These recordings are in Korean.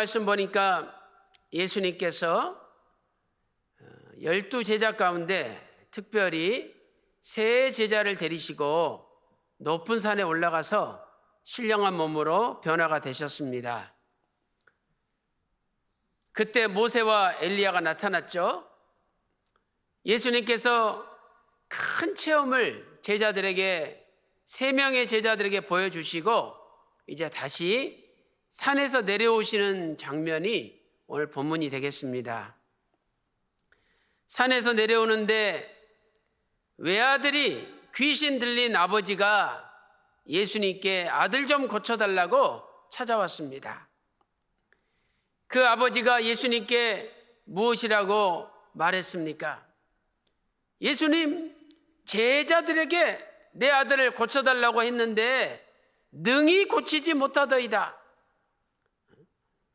말씀 보니까 예수님께서 어, 열두 제자 가운데 특별히 세 제자를 데리시고 높은 산에 올라가서 신령한 몸으로 변화가 되셨습니다. 그때 모세와 엘리야가 나타났죠. 예수님께서 큰 체험을 제자들에게 세 명의 제자들에게 보여주시고 이제 다시 산에서 내려오시는 장면이 오늘 본문이 되겠습니다. 산에서 내려오는데 외아들이 귀신 들린 아버지가 예수님께 아들 좀 고쳐달라고 찾아왔습니다. 그 아버지가 예수님께 무엇이라고 말했습니까? 예수님, 제자들에게 내 아들을 고쳐달라고 했는데 능히 고치지 못하더이다.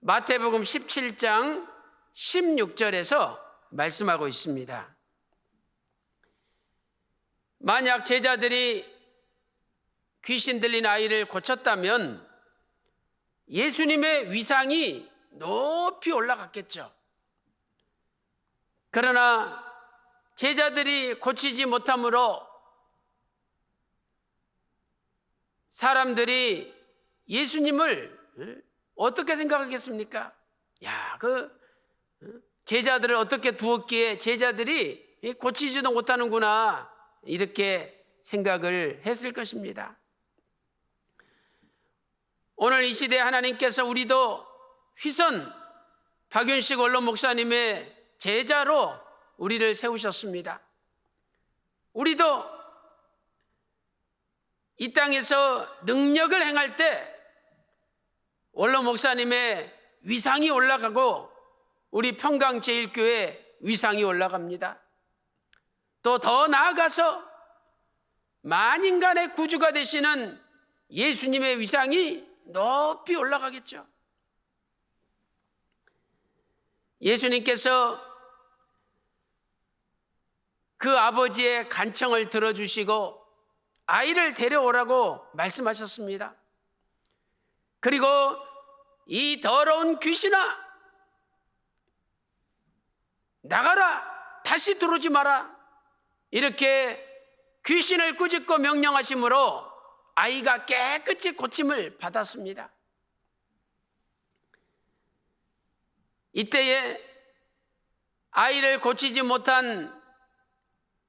마태복음 17장 16절에서 말씀하고 있습니다. 만약 제자들이 귀신 들린 아이를 고쳤다면 예수님의 위상이 높이 올라갔겠죠. 그러나 제자들이 고치지 못함으로 사람들이 예수님을 어떻게 생각하겠습니까? 야, 그 제자들을 어떻게 두었기에 제자들이 고치지도 못하는구나 이렇게 생각을 했을 것입니다. 오늘 이 시대에 하나님께서 우리도 휘선 박윤식 원로 목사님의 제자로 우리를 세우셨습니다. 우리도 이 땅에서 능력을 행할 때 원로 목사님의 위상이 올라가고 우리 평강제일교회 위상이 올라갑니다. 또 더 나아가서 만인간의 구주가 되시는 예수님의 위상이 높이 올라가겠죠. 예수님께서 그 아버지의 간청을 들어주시고 아이를 데려오라고 말씀하셨습니다. 그리고 이 더러운 귀신아, 나가라! 다시 들어오지 마라! 이렇게 귀신을 꾸짖고 명령하심으로 아이가 깨끗이 고침을 받았습니다. 이때에 아이를 고치지 못한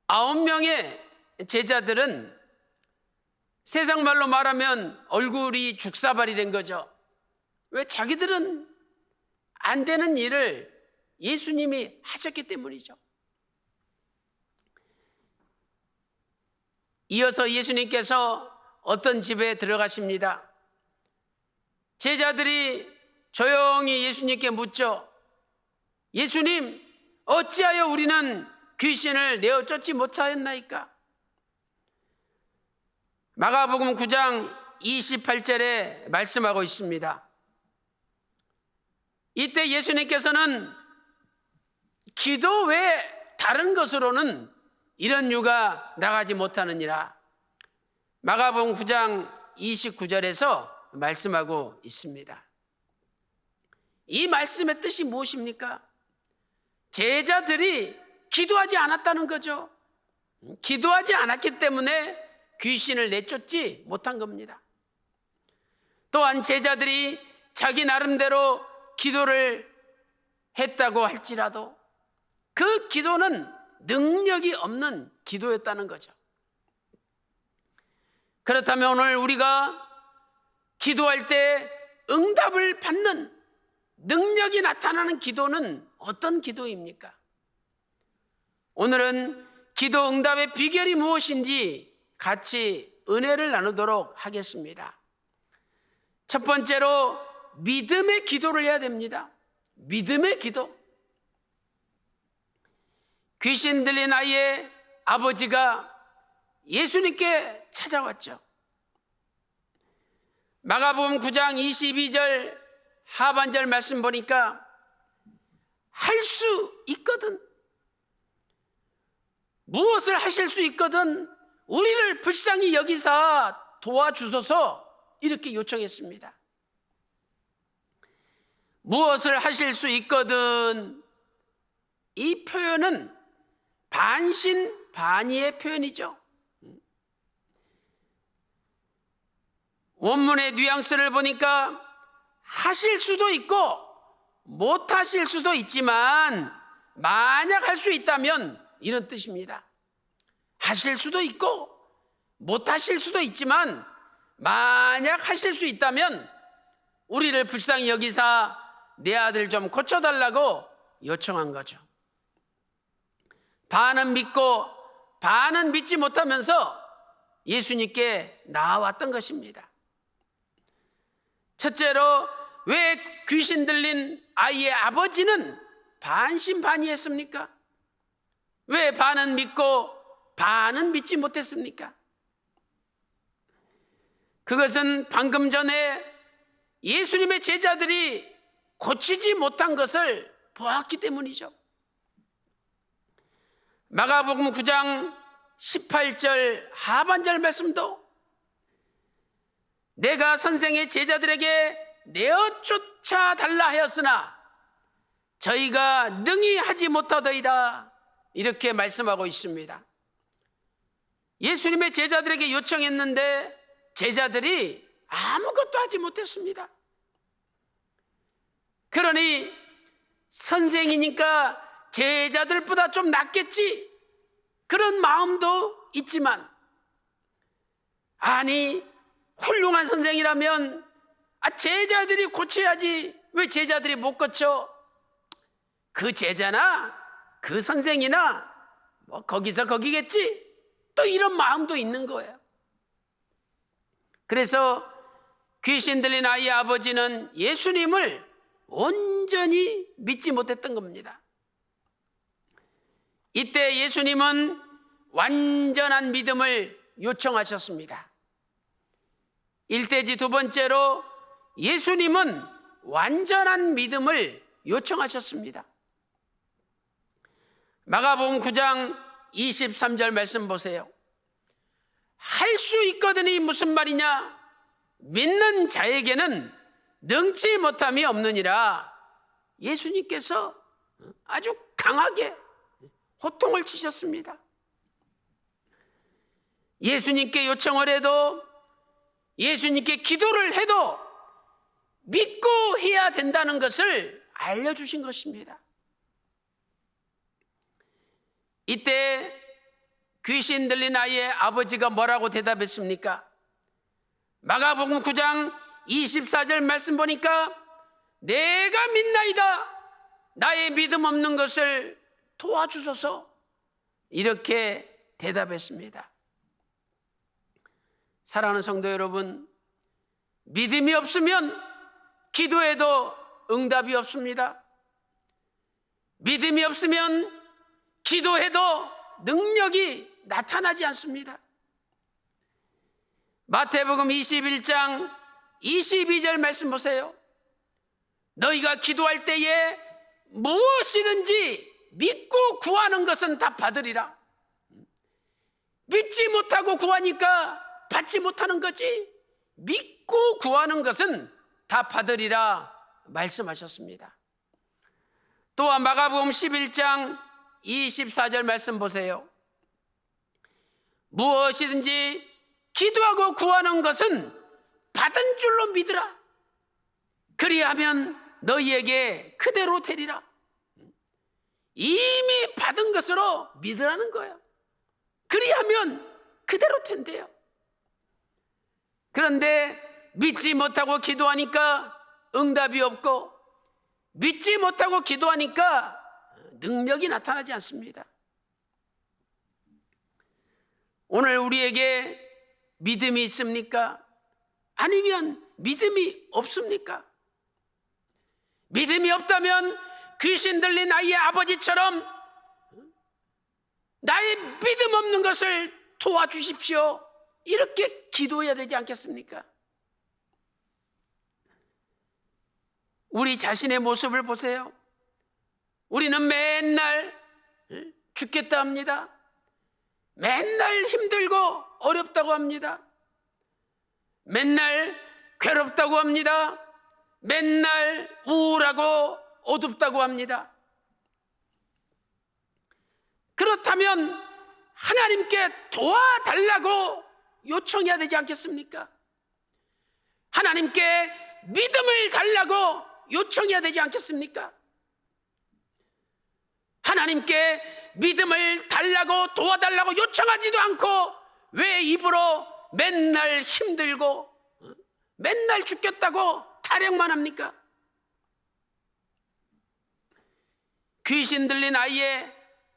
아홉 명의 제자들은 세상 말로 말하면 얼굴이 죽사발이 된 거죠. 왜 자기들은 안 되는 일을 예수님이 하셨기 때문이죠. 이어서 예수님께서 어떤 집에 들어가십니다. 제자들이 조용히 예수님께 묻죠. 예수님, 어찌하여 우리는 귀신을 내어 쫓지 못하였나이까? 마가복음 9장 28절에 말씀하고 있습니다. 이때 예수님께서는 기도 외 다른 것으로는 이런 유가 나가지 못하느니라. 마가복음 9장 29절에서 말씀하고 있습니다. 이 말씀의 뜻이 무엇입니까? 제자들이 기도하지 않았다는 거죠. 기도하지 않았기 때문에 귀신을 내쫓지 못한 겁니다. 또한 제자들이 자기 나름대로 기도를 했다고 할지라도 그 기도는 능력이 없는 기도였다는 거죠. 그렇다면 오늘 우리가 기도할 때 응답을 받는 능력이 나타나는 기도는 어떤 기도입니까? 오늘은 기도 응답의 비결이 무엇인지 같이 은혜를 나누도록 하겠습니다. 첫 번째로 믿음의 기도를 해야 됩니다. 믿음의 기도. 귀신 들린 아이의 아버지가 예수님께 찾아왔죠. 마가복음 9장 22절 하반절 말씀 보니까 할 수 있거든. 무엇을 하실 수 있거든 우리를 불쌍히 여기사 도와주소서 이렇게 요청했습니다. 무엇을 하실 수 있거든 이 표현은 반신반의의 표현이죠. 원문의 뉘앙스를 보니까 하실 수도 있고 못 하실 수도 있지만 만약 할 수 있다면 이런 뜻입니다. 하실 수도 있고 못 하실 수도 있지만 만약 하실 수 있다면 우리를 불쌍히 여기사 내 아들 좀 고쳐달라고 요청한 거죠. 반은 믿고 반은 믿지 못하면서 예수님께 나왔던 것입니다. 첫째로 왜 귀신 들린 아이의 아버지는 반신반의했습니까? 왜 반은 믿고 반은 믿지 못했습니까? 그것은 방금 전에 예수님의 제자들이 고치지 못한 것을 보았기 때문이죠. 마가복음 9장 18절 하반절 말씀도 내가 선생의 제자들에게 내어 쫓아 달라 하였으나 저희가 능히 하지 못하더이다 이렇게 말씀하고 있습니다. 예수님의 제자들에게 요청했는데 제자들이 아무것도 하지 못했습니다. 그러니 선생이니까 제자들보다 좀 낫겠지 그런 마음도 있지만 아니 훌륭한 선생이라면 아, 제자들이 고쳐야지 왜 제자들이 못 고쳐? 그 제자나 그 선생이나 뭐 거기서 거기겠지 또 이런 마음도 있는 거예요. 그래서 귀신 들린 아이의 아버지는 예수님을 온전히 믿지 못했던 겁니다. 이때 예수님은 완전한 믿음을 요청하셨습니다. 일대지 두 번째로 예수님은 완전한 믿음을 요청하셨습니다. 마가복음 9장 23절 말씀 보세요. 할 수 있거든이 무슨 말이냐? 믿는 자에게는 능치 못함이 없느니라. 예수님께서 아주 강하게 호통을 치셨습니다. 예수님께 요청을 해도 예수님께 기도를 해도 믿고 해야 된다는 것을 알려주신 것입니다. 이때 귀신 들린 아이의 아버지가 뭐라고 대답했습니까? 마가복음 9장 24절 말씀 보니까 내가 믿나이다. 나의 믿음 없는 것을 도와주소서. 이렇게 대답했습니다. 사랑하는 성도 여러분, 믿음이 없으면 기도해도 응답이 없습니다. 믿음이 없으면 기도해도 능력이 나타나지 않습니다. 마태복음 21장 22절 말씀 보세요. 너희가 기도할 때에 무엇이든지 믿고 구하는 것은 다 받으리라. 믿지 못하고 구하니까 받지 못하는 거지. 믿고 구하는 것은 다 받으리라 말씀하셨습니다. 또한 마가복음 11장 24절 말씀 보세요. 무엇이든지 기도하고 구하는 것은 받은 줄로 믿으라. 그리하면 너희에게 그대로 되리라. 이미 받은 것으로 믿으라는 거예요. 그리하면 그대로 된대요. 그런데 믿지 못하고 기도하니까 응답이 없고 믿지 못하고 기도하니까 능력이 나타나지 않습니다. 오늘 우리에게 믿음이 있습니까? 아니면 믿음이 없습니까? 믿음이 없다면 귀신 들린 아이의 아버지처럼 나의 믿음 없는 것을 도와주십시오. 이렇게 기도해야 되지 않겠습니까? 우리 자신의 모습을 보세요. 우리는 맨날 죽겠다 합니다. 맨날 힘들고 어렵다고 합니다. 맨날 괴롭다고 합니다. 맨날 우울하고 어둡다고 합니다. 그렇다면 하나님께 도와달라고 요청해야 되지 않겠습니까? 하나님께 믿음을 달라고 요청해야 되지 않겠습니까? 하나님께 믿음을 달라고 도와달라고 요청하지도 않고 왜 입으로 맨날 힘들고 어? 맨날 죽겠다고 타령만 합니까? 귀신 들린 아이의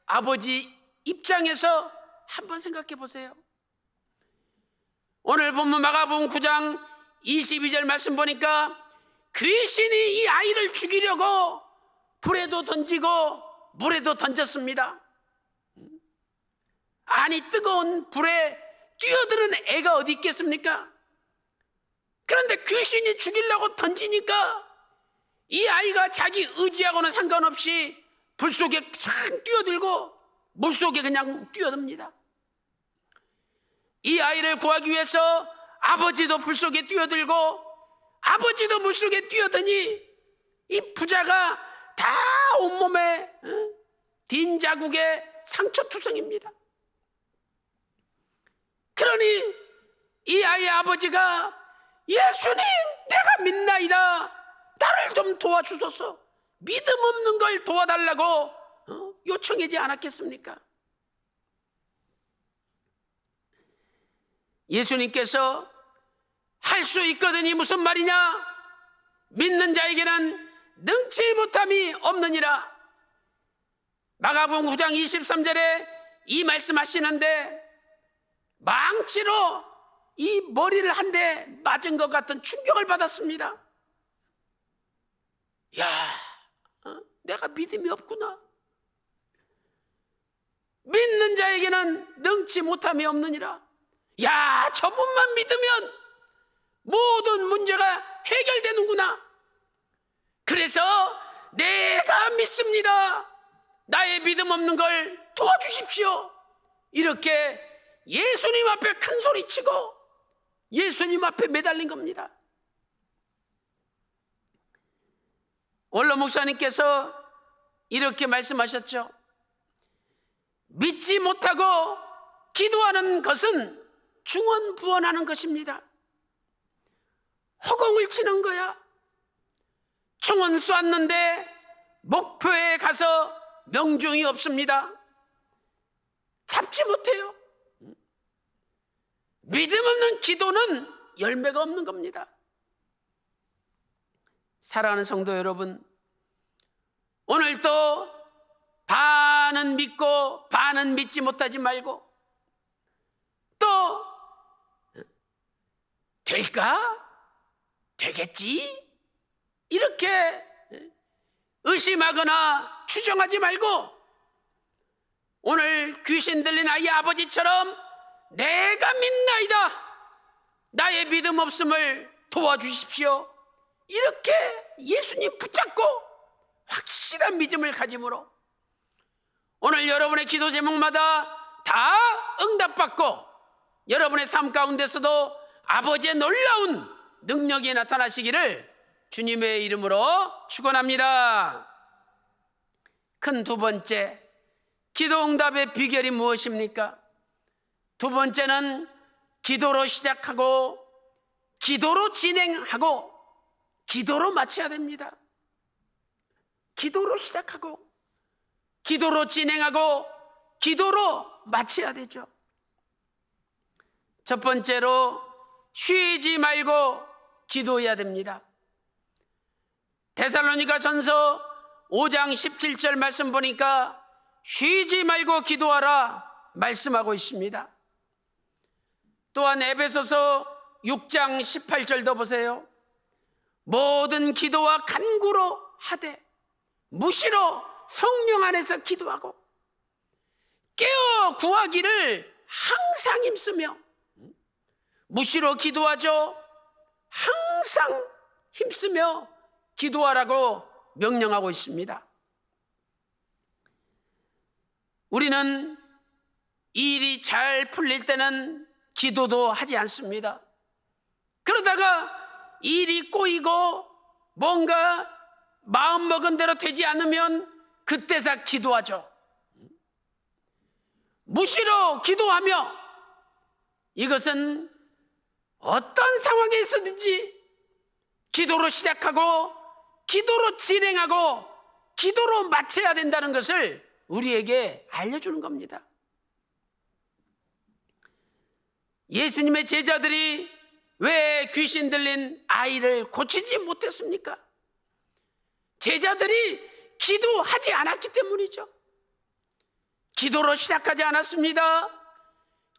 아버지 입장에서 한번 생각해 보세요. 오늘 본문 마가복음 9장 22절 말씀 보니까 귀신이 이 아이를 죽이려고 불에도 던지고 물에도 던졌습니다. 아니 뜨거운 불에 뛰어드는 애가 어디 있겠습니까? 그런데 귀신이 죽이려고 던지니까 이 아이가 자기 의지하고는 상관없이 불 속에 참 뛰어들고 물 속에 그냥 뛰어듭니다. 이 아이를 구하기 위해서 아버지도 불 속에 뛰어들고 아버지도 물 속에 뛰어드니 이 부자가 다 온몸에 어? 딘 자국에 상처투성입니다. 그러니 이 아이의 아버지가 예수님 내가 믿나이다 나를 좀 도와주소서 믿음 없는 걸 도와달라고 어? 요청하지 않았겠습니까? 예수님께서 할 수 있거든이 무슨 말이냐? 믿는 자에게는 능치 못함이 없느니라. 마가복음 9장 23절에 이 말씀하시는데 망치로 이 머리를 한 대 맞은 것 같은 충격을 받았습니다. 야, 어? 내가 믿음이 없구나. 믿는 자에게는 능치 못함이 없느니라. 야, 저분만 믿으면 모든 문제가 해결되는구나. 그래서 내가 믿습니다. 나의 믿음 없는 걸 도와주십시오. 이렇게 예수님 앞에 큰 소리 치고 예수님 앞에 매달린 겁니다. 원로 목사님께서 이렇게 말씀하셨죠. 믿지 못하고 기도하는 것은 중언부언하는 것입니다. 허공을 치는 거야. 총은 쏘았는데 목표에 가서 명중이 없습니다. 잡지 못해요. 믿음 없는 기도는 열매가 없는 겁니다. 사랑하는 성도 여러분, 오늘도 반은 믿고 반은 믿지 못하지 말고 또 될까? 되겠지? 이렇게 의심하거나 추정하지 말고 오늘 귀신 들린 아이 아버지처럼 내가 믿나이다. 나의 믿음 없음을 도와주십시오. 이렇게 예수님 붙잡고 확실한 믿음을 가짐으로 오늘 여러분의 기도 제목마다 다 응답받고 여러분의 삶 가운데서도 아버지의 놀라운 능력이 나타나시기를 주님의 이름으로 축원합니다. 큰 두 번째 기도 응답의 비결이 무엇입니까? 두 번째는 기도로 시작하고 기도로 진행하고 기도로 마쳐야 됩니다. 기도로 시작하고 기도로 진행하고 기도로 마쳐야 되죠. 첫 번째로 쉬지 말고 기도해야 됩니다. 데살로니가 전서 5장 17절 말씀 보니까 쉬지 말고 기도하라 말씀하고 있습니다. 또한 에베소서 6장 18절도 보세요. 모든 기도와 간구로 하되 무시로 성령 안에서 기도하고 깨어 구하기를 항상 힘쓰며 무시로 기도하죠. 항상 힘쓰며 기도하라고 명령하고 있습니다. 우리는 일이 잘 풀릴 때는 기도도 하지 않습니다. 그러다가 일이 꼬이고 뭔가 마음 먹은 대로 되지 않으면 그때서 기도하죠. 무시로 기도하며 이것은 어떤 상황에 있었든지 기도로 시작하고 기도로 진행하고 기도로 마쳐야 된다는 것을 우리에게 알려주는 겁니다. 예수님의 제자들이 왜 귀신 들린 아이를 고치지 못했습니까? 제자들이 기도하지 않았기 때문이죠. 기도로 시작하지 않았습니다.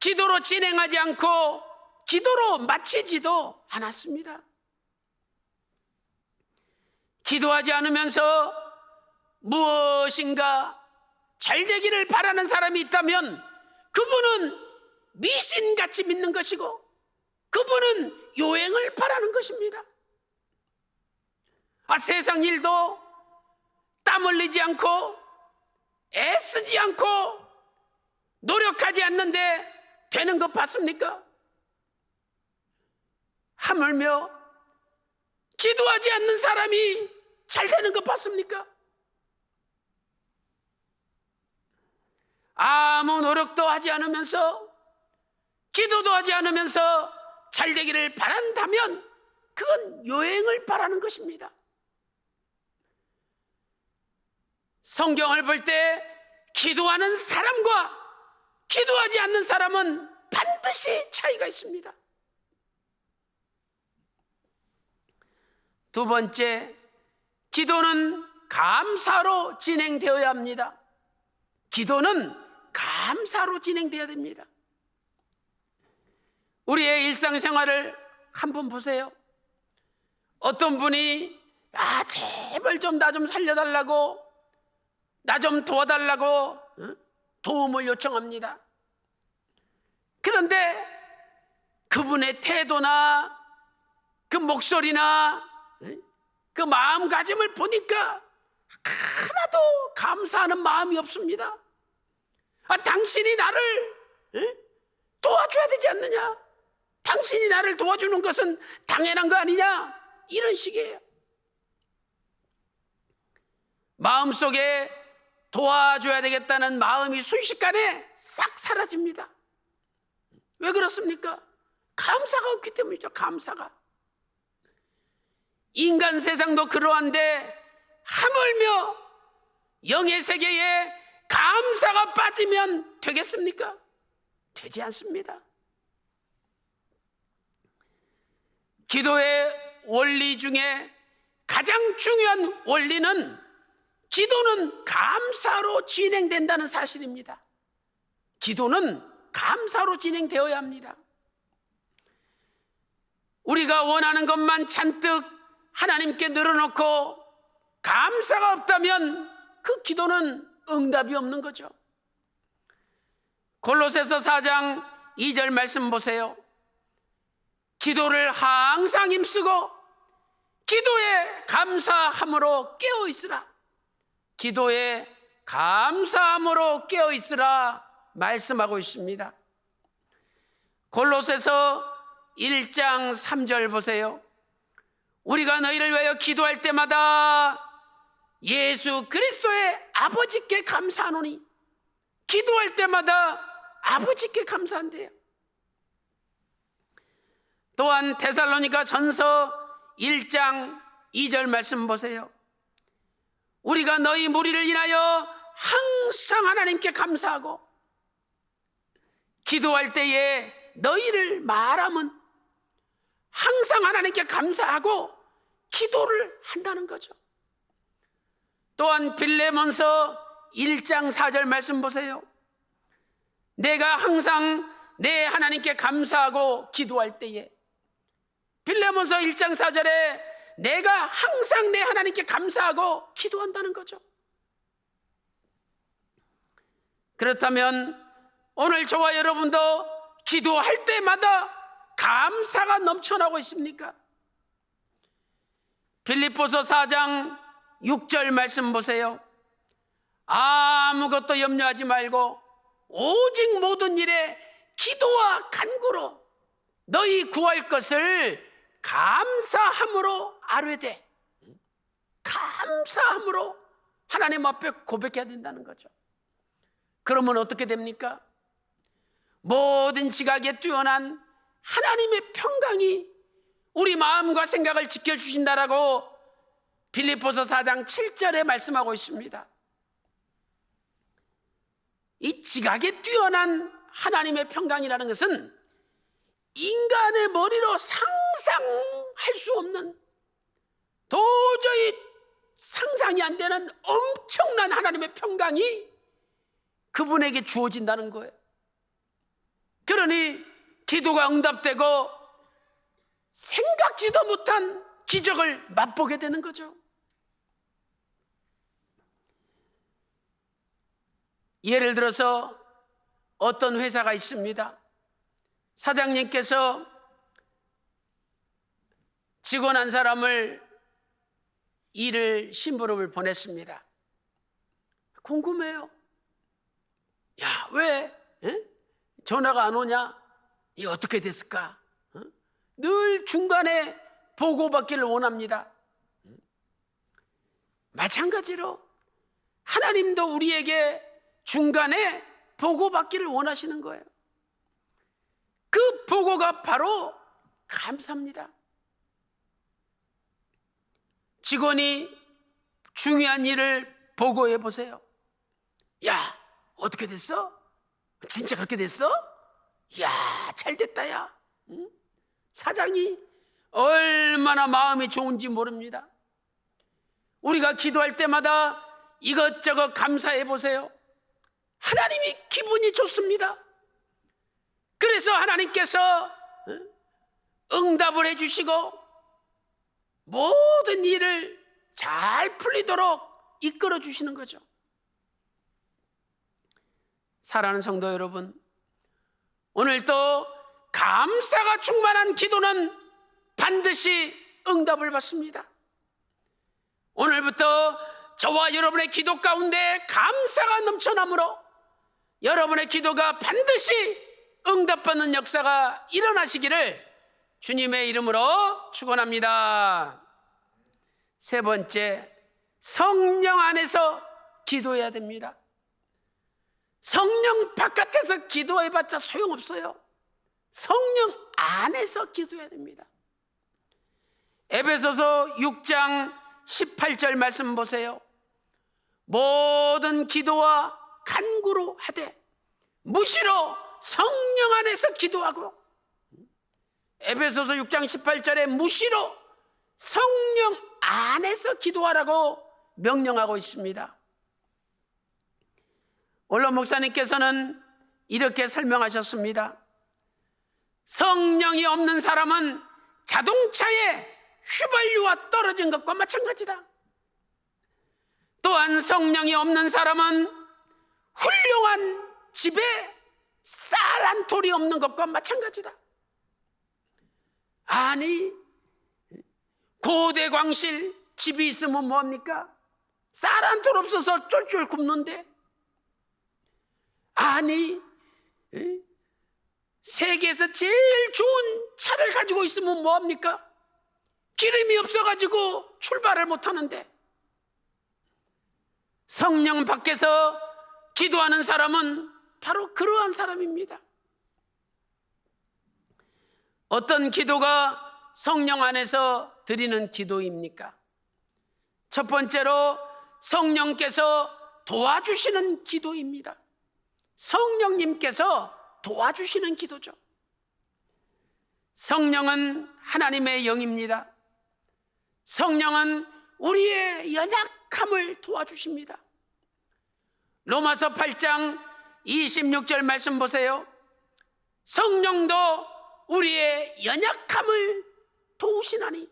기도로 진행하지 않고 기도로 마치지도 않았습니다. 기도하지 않으면서 무엇인가 잘 되기를 바라는 사람이 있다면 그분은 미신같이 믿는 것이고 그분은 요행을 바라는 것입니다. 아, 세상 일도 땀 흘리지 않고 애쓰지 않고 노력하지 않는데 되는 것 봤습니까? 하물며 기도하지 않는 사람이 잘 되는 것 봤습니까? 아무 노력도 하지 않으면서 기도도 하지 않으면서 잘 되기를 바란다면 그건 요행을 바라는 것입니다. 성경을 볼 때 기도하는 사람과 기도하지 않는 사람은 반드시 차이가 있습니다. 두 번째, 기도는 감사로 진행되어야 합니다. 기도는 감사로 진행되어야 됩니다. 우리의 일상생활을 한번 보세요. 어떤 분이 아 제발 좀 나좀 살려달라고 나 좀 도와달라고 어? 도움을 요청합니다. 그런데 그분의 태도나 그 목소리나 어? 그 마음가짐을 보니까 하나도 감사하는 마음이 없습니다. 아, 당신이 나를 어? 도와줘야 되지 않느냐? 당신이 나를 도와주는 것은 당연한 거 아니냐? 이런 식이에요. 마음속에 도와줘야 되겠다는 마음이 순식간에 싹 사라집니다. 왜 그렇습니까? 감사가 없기 때문이죠. 감사가. 인간 세상도 그러한데 하물며 영의 세계에 감사가 빠지면 되겠습니까? 되지 않습니다. 기도의 원리 중에 가장 중요한 원리는 기도는 감사로 진행된다는 사실입니다. 기도는 감사로 진행되어야 합니다. 우리가 원하는 것만 잔뜩 하나님께 늘어놓고 감사가 없다면 그 기도는 응답이 없는 거죠. 골로새서 4장 2절 말씀 보세요. 기도를 항상 힘쓰고 기도에 감사함으로 깨어 있으라. 기도에 감사함으로 깨어 있으라 말씀하고 있습니다. 골로새서 1장 3절 보세요. 우리가 너희를 위하여 기도할 때마다 예수 그리스도의 아버지께 감사하노니 기도할 때마다 아버지께 감사한대요. 또한 데살로니가 전서 1장 2절 말씀 보세요. 우리가 너희 무리를 인하여 항상 하나님께 감사하고 기도할 때에 너희를 말하면 항상 하나님께 감사하고 기도를 한다는 거죠. 또한 빌레몬서 1장 4절 말씀 보세요. 내가 항상 내 하나님께 감사하고 기도할 때에 빌레몬서 1장 4절에 내가 항상 내 하나님께 감사하고 기도한다는 거죠. 그렇다면 오늘 저와 여러분도 기도할 때마다 감사가 넘쳐나고 있습니까? 빌립보서 4장 6절 말씀 보세요. 아무것도 염려하지 말고 오직 모든 일에 기도와 간구로 너희 구할 것을 감사함으로 아뢰되 감사함으로 하나님 앞에 고백해야 된다는 거죠. 그러면 어떻게 됩니까? 모든 지각에 뛰어난 하나님의 평강이 우리 마음과 생각을 지켜주신다라고 빌립보서 4장 7절에 말씀하고 있습니다. 이 지각에 뛰어난 하나님의 평강이라는 것은 인간의 머리로 상상할 수 없는 도저히 상상이 안 되는 엄청난 하나님의 평강이 그분에게 주어진다는 거예요. 그러니 기도가 응답되고 생각지도 못한 기적을 맛보게 되는 거죠. 예를 들어서 어떤 회사가 있습니다. 사장님께서 직원 한 사람을 일을 심부름을 보냈습니다. 궁금해요. 야, 왜 에? 전화가 안 오냐? 이 어떻게 됐을까? 어? 늘 중간에 보고받기를 원합니다. 마찬가지로 하나님도 우리에게 중간에 보고받기를 원하시는 거예요. 그 보고가 바로 감사합니다. 직원이 중요한 일을 보고해 보세요. 야, 어떻게 됐어? 진짜 그렇게 됐어? 야, 잘 됐다, 야. 응? 사장이 얼마나 마음이 좋은지 모릅니다. 우리가 기도할 때마다 이것저것 감사해 보세요. 하나님이 기분이 좋습니다. 그래서 하나님께서 응답을 해주시고 모든 일을 잘 풀리도록 이끌어 주시는 거죠. 사랑하는 성도 여러분, 오늘도 감사가 충만한 기도는 반드시 응답을 받습니다. 오늘부터 저와 여러분의 기도 가운데 감사가 넘쳐나므로 여러분의 기도가 반드시 응답받는 역사가 일어나시기를 주님의 이름으로 축원합니다. 세 번째, 성령 안에서 기도해야 됩니다. 성령 바깥에서 기도해봤자 소용없어요. 성령 안에서 기도해야 됩니다. 에베소서 6장 18절 말씀 보세요. 모든 기도와 간구로 하되 무시로 성령 안에서 기도하고 에베소서 6장 18절에 무시로 성령 안에서 기도하라고 명령하고 있습니다. 원로 목사님께서는 이렇게 설명하셨습니다. 성령이 없는 사람은 자동차에 휘발유와 떨어진 것과 마찬가지다. 또한 성령이 없는 사람은 훌륭한 집에 쌀한 돌이 없는 것과 마찬가지다. 아니, 고대 광실 집이 있으면 뭐합니까? 쌀한돌 없어서 쫄쫄 굽는데. 아니, 세계에서 제일 좋은 차를 가지고 있으면 뭐합니까? 기름이 없어가지고 출발을 못하는데. 성령 밖에서 기도하는 사람은 바로 그러한 사람입니다. 어떤 기도가 성령 안에서 드리는 기도입니까? 첫 번째로 성령께서 도와주시는 기도입니다. 성령님께서 도와주시는 기도죠. 성령은 하나님의 영입니다. 성령은 우리의 연약함을 도와주십니다. 로마서 8장 26절 말씀 보세요. 성령도 우리의 연약함을 도우시나니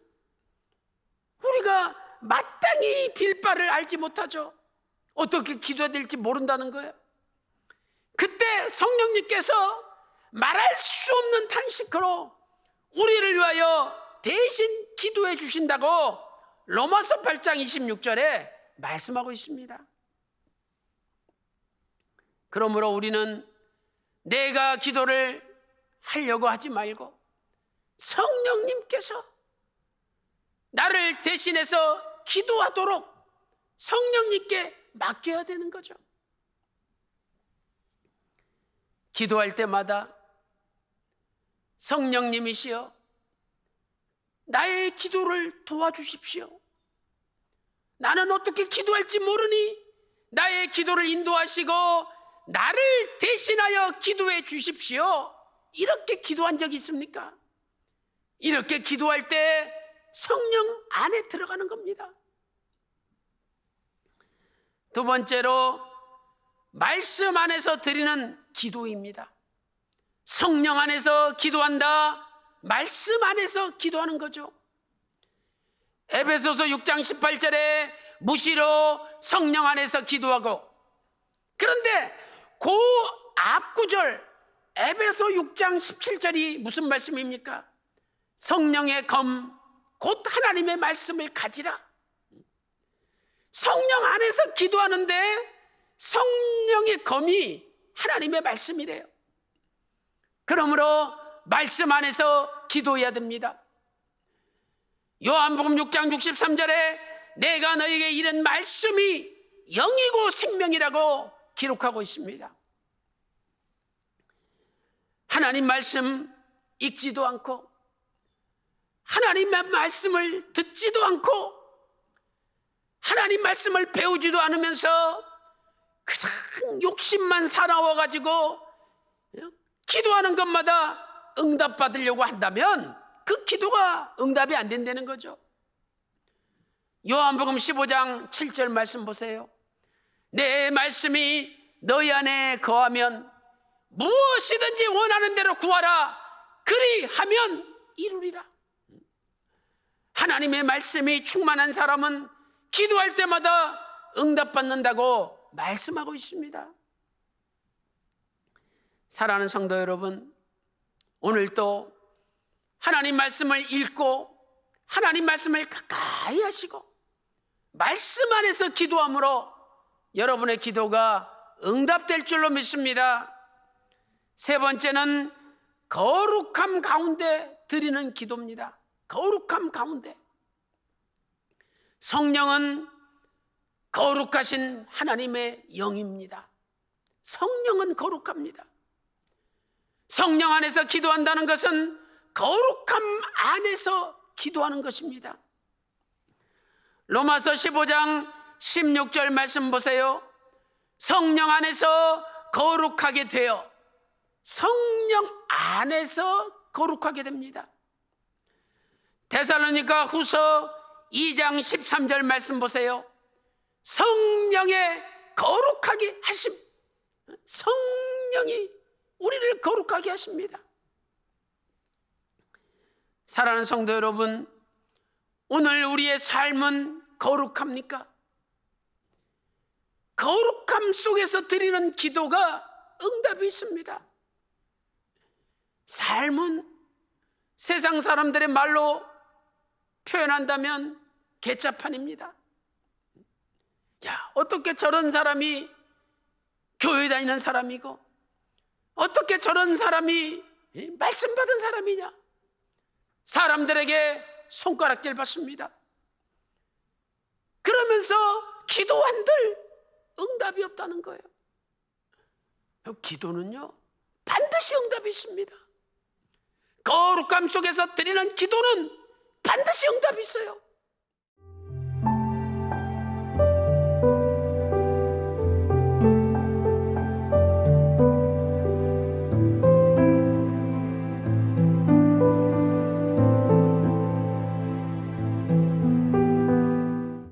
우리가 마땅히 빌 바를 알지 못하죠. 어떻게 기도해야 될지 모른다는 거예요. 그때 성령님께서 말할 수 없는 탄식으로 우리를 위하여 대신 기도해 주신다고 로마서 8장 26절에 말씀하고 있습니다. 그러므로 우리는 내가 기도를 하려고 하지 말고 성령님께서 나를 대신해서 기도하도록 성령님께 맡겨야 되는 거죠. 기도할 때마다 성령님이시여 나의 기도를 도와주십시오. 나는 어떻게 기도할지 모르니 나의 기도를 인도하시고 나를 대신하여 기도해 주십시오. 이렇게 기도한 적이 있습니까? 이렇게 기도할 때 성령 안에 들어가는 겁니다. 두 번째로 말씀 안에서 드리는 기도입니다. 성령 안에서 기도한다. 말씀 안에서 기도하는 거죠. 에베소서 6장 18절에 무시로 성령 안에서 기도하고 그런데 그 앞구절 에베소 6장 17절이 무슨 말씀입니까? 성령의 검, 곧 하나님의 말씀을 가지라. 성령 안에서 기도하는데 성령의 검이 하나님의 말씀이래요. 그러므로 말씀 안에서 기도해야 됩니다. 요한복음 6장 63절에 내가 너에게 이른 말씀이 영이고 생명이라고 기록하고 있습니다. 하나님 말씀 읽지도 않고 하나님의 말씀을 듣지도 않고 하나님 말씀을 배우지도 않으면서 그냥 욕심만 살아와 가지고 기도하는 것마다 응답받으려고 한다면 그 기도가 응답이 안 된다는 거죠. 요한복음 15장 7절 말씀 보세요. 내 말씀이 너희 안에 거하면 무엇이든지 원하는 대로 구하라. 그리하면 이루리라. 하나님의 말씀이 충만한 사람은 기도할 때마다 응답받는다고 말씀하고 있습니다. 사랑하는 성도 여러분, 오늘도 하나님 말씀을 읽고 하나님 말씀을 가까이 하시고 말씀 안에서 기도함으로 여러분의 기도가 응답될 줄로 믿습니다. 세 번째는 거룩함 가운데 드리는 기도입니다. 거룩함 가운데. 성령은 거룩하신 하나님의 영입니다. 성령은 거룩합니다. 성령 안에서 기도한다는 것은 거룩함 안에서 기도하는 것입니다. 로마서 15장 16절 말씀 보세요. 성령 안에서 거룩하게 되어 성령 안에서 거룩하게 됩니다. 데살로니가 후서 2장 13절 말씀 보세요. 성령의 거룩하게 하심. 성령이 우리를 거룩하게 하십니다. 사랑하는 성도 여러분, 오늘 우리의 삶은 거룩합니까? 거룩함 속에서 드리는 기도가 응답이 있습니다. 삶은 세상 사람들의 말로 표현한다면 개차판입니다. 야, 어떻게 저런 사람이 교회 다니는 사람이고, 어떻게 저런 사람이 말씀 받은 사람이냐? 사람들에게 손가락질 받습니다. 그러면서 기도한들 응답이 없다는 거예요. 기도는요, 반드시 응답이 있습니다. 거룩함 속에서 드리는 기도는 반드시 응답이 있어요.